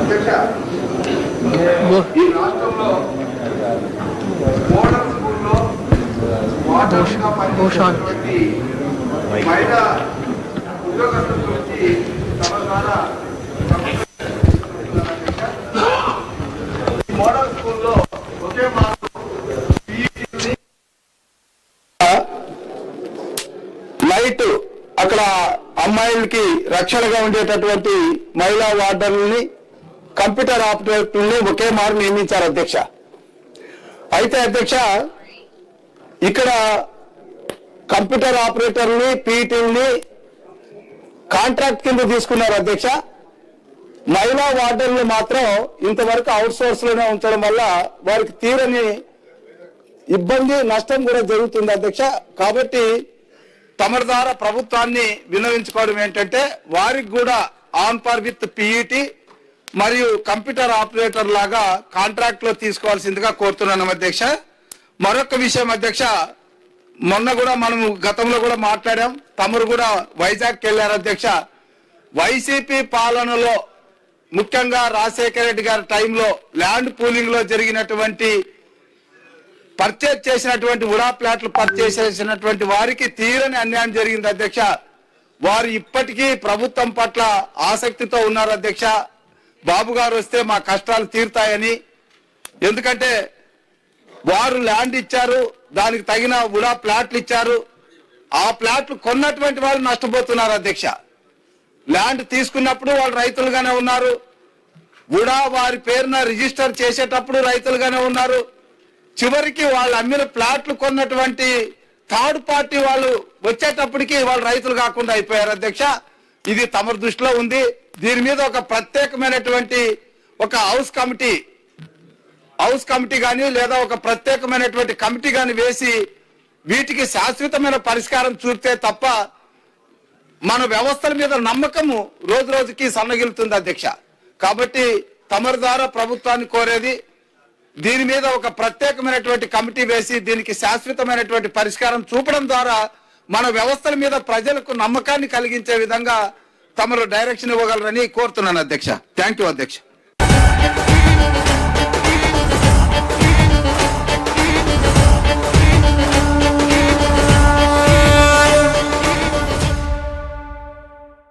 అధ్యక్ష ఈ రాష్ట్రంలో మోడల్ స్కూల్లో వాటర్గా పనిచేసేటువంటి మహిళా ఉద్యోగస్తుల గురించి తమ ద్వారా మోడల్ స్కూల్లో ఒకే మార్కు లైట్ అక్కడ అమ్మాయిలకి రక్షణగా ఉండేటటువంటి మహిళా వార్డర్లని కంప్యూటర్ ఆపరేటర్ని ఒకే మారు నియమించారు అధ్యక్ష. అయితే అధ్యక్ష ఇక్కడ కంప్యూటర్ ఆపరేటర్ని పీటీని కాంట్రాక్ట్ కింద తీసుకున్నారు అధ్యక్ష. మహిళా వార్డర్లు మాత్రం ఇంతవరకు అవుట్ సోర్స్లోనే ఉంచడం వల్ల వారికి తీరని ఇబ్బంది నష్టం కూడా జరుగుతుంది అధ్యక్ష. కాబట్టి తమరి ద్వారా ప్రభుత్వాన్ని వినవించుకోవడం ఏంటంటే వారికి కూడా ఆన్ పార్ విత్ పిఈటి మరియు కంప్యూటర్ ఆపరేటర్ లాగా కాంట్రాక్ట్లో తీసుకోవాల్సిందిగా కోరుతున్నాను అధ్యక్ష. మరొక విషయం అధ్యక్ష మొన్న కూడా మనము గతంలో కూడా మాట్లాడాం. తమరు కూడా వైజాగ్కి వెళ్ళారు అధ్యక్ష. వైసీపీ పాలనలో ముఖ్యంగా రాజశేఖర రెడ్డి గారి టైంలో ల్యాండ్ పూలింగ్లో జరిగినటువంటి పర్చేజ్ చేసినటువంటి ఉడా ప్లాట్లు పర్చేజ్ చేసినటువంటి వారికి తీరని అన్యాయం జరిగింది అధ్యక్ష. వారు ఇప్పటికీ ప్రభుత్వం పట్ల ఆసక్తితో ఉన్నారు అధ్యక్ష. బాబు గారు వస్తే మా కష్టాలు తీరుతాయని. ఎందుకంటే వారు ల్యాండ్ ఇచ్చారు దానికి తగిన ఉడా ప్లాట్లు ఇచ్చారు. ఆ ప్లాట్లు కొన్నటువంటి వారు నష్టపోతున్నారు అధ్యక్ష. ల్యాండ్ తీసుకున్నప్పుడు వాళ్ళు రైతులుగానే ఉన్నారు. ఉడా వారి పేరున రిజిస్టర్ చేసేటప్పుడు రైతులుగానే ఉన్నారు. చివరికి వాళ్ళు అమ్మిన ప్లాట్లు కొన్నటువంటి థర్డ్ పార్టీ వాళ్ళు వచ్చేటప్పటికి వాళ్ళు రైతులు కాకుండా అయిపోయారు అధ్యక్ష. ఇది తమ దృష్టిలో ఉంది. దీని మీద ఒక ప్రత్యేకమైనటువంటి ఒక హౌస్ కమిటీ హౌస్ కమిటీ కానీ లేదా ఒక ప్రత్యేకమైనటువంటి కమిటీ కానీ వేసి వీటికి శాశ్వతమైన పరిష్కారం చూపితే తప్ప మన వ్యవస్థల మీద నమ్మకము రోజు రోజుకి సన్నగిలుతుంది అధ్యక్ష. కాబట్టి తమరి ద్వారా ప్రభుత్వాన్ని కోరేది దీని మీద ఒక ప్రత్యేకమైనటువంటి కమిటీ వేసి దీనికి శాశ్వతమైనటువంటి పరిష్కారం చూపడం ద్వారా మన వ్యవస్థల మీద ప్రజలకు నమ్మకాన్ని కలిగించే విధంగా తమరు డైరెక్షన్ ఇవ్వగలరని కోరుతున్నాను అధ్యక్ష. థ్యాంక్ యూ అధ్యక్ష.